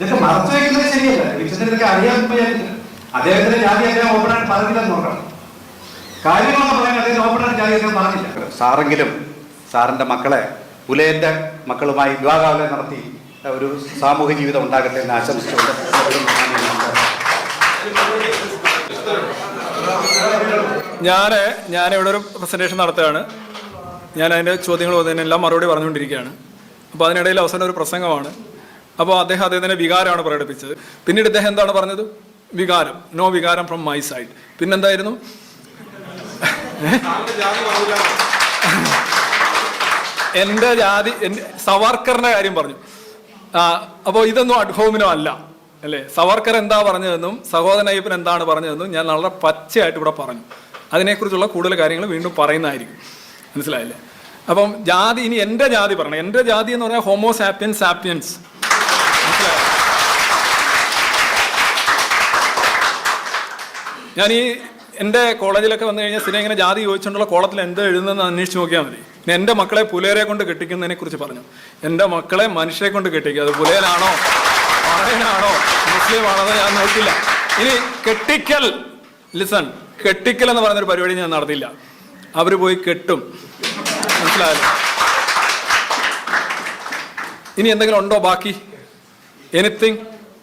ഇതൊക്കെ മറച്ചു വയ്ക്കുന്നത് ശരിയല്ല. വിശുദ്ധന് ഇതൊക്കെ അറിയാൻ വിചാരിക്കില്ല അദ്ദേഹത്തിന്റെ ജാതി അദ്ദേഹം ഓപ്പണായിട്ട് പറഞ്ഞില്ലെന്ന് നോക്കണം കാര്യങ്ങളൊന്നും പറയാൻ അദ്ദേഹം ഓപ്പണായിട്ട് ജാതി അദ്ദേഹം പറഞ്ഞില്ല. സാറെങ്കിലും സാറിന്റെ മക്കളെ പുലയന്റെ മക്കളുമായി വിവാഹാവലം നടത്തി ഒരു സാമൂഹ്യ ജീവിതം ഉണ്ടാകട്ടെ എന്ന് ആശംസിച്ചുകൊണ്ട് ഞാൻ ഞാനിവിടെ ഒരു പ്രസന്റേഷൻ നടത്തുകയാണ്. ഞാൻ അതിന്റെ ചോദ്യങ്ങൾ വന്നതിനെല്ലാം മറുപടി പറഞ്ഞുകൊണ്ടിരിക്കുകയാണ്. അപ്പോൾ അതിനിടയിൽ അവസാനം ഒരു പ്രസംഗമാണ്. അപ്പോൾ അദ്ദേഹം അദ്ദേഹത്തിന്റെ വികാരമാണ് പ്രകടിപ്പിച്ചത്. പിന്നീട് ഇദ്ദേഹം എന്താണ് പറഞ്ഞത്? വികാരം. നോ വികാരം ഫ്രം മൈ സൈഡ് പിന്നെന്തായിരുന്നു? എന്റെ ജാതി എന്റെ സവർക്കറിന്റെ കാര്യം പറഞ്ഞു. അപ്പോൾ ഇതൊന്നും അഡ്ഹോമിനോ അല്ല. അല്ലേ? സവർക്കർ എന്താ പറഞ്ഞതെന്നും സഹോദരൻ അയ്യപ്പൻ എന്താണ് പറഞ്ഞതെന്നും ഞാൻ വളരെ പച്ചയായിട്ട് ഇവിടെ പറഞ്ഞു. അതിനെക്കുറിച്ചുള്ള കൂടുതൽ കാര്യങ്ങൾ വീണ്ടും പറയുന്നതായിരിക്കും. മനസ്സിലായില്ലേ? അപ്പം ജാതി ഇനി എന്റെ ജാതി പറയണം. എന്റെ ജാതി എന്ന് പറഞ്ഞാൽ ഹോമോ സാപ്പിയൻസ് സാപ്പിയൻസ് ഞാൻ ഈ എന്റെ കോളേജിലൊക്കെ വന്നു കഴിഞ്ഞാൽ സ്ഥിരം ഇങ്ങനെ ജാതി ചോദിച്ചുകൊണ്ടുള്ള കോളത്തിൽ എന്ത് എഴുതുന്നതെന്ന് അന്വേഷിച്ച് നോക്കിയാൽ മതി. എന്റെ മക്കളെ പുലേരെ കൊണ്ട് കെട്ടിക്കുന്നതിനെ കുറിച്ച് പറഞ്ഞു. എന്റെ മക്കളെ മനുഷ്യരെ കൊണ്ട് കെട്ടിക്കുക അത് പുലേനാണോ പറയനാണോ മുസ്ലിം ആണോ ഞാൻ നോക്കില്ല ഇനി കെട്ടിക്കൽ ലിസൺ കെട്ടിക്കൽ എന്ന് പറയുന്നൊരു പരിപാടി ഞാൻ നടത്തില്ല അവർ പോയി കെട്ടും. മനസ്സിലായല്ലോ? ഇനി എന്തെങ്കിലും ഉണ്ടോ ബാക്കി? എനിത്തിങ്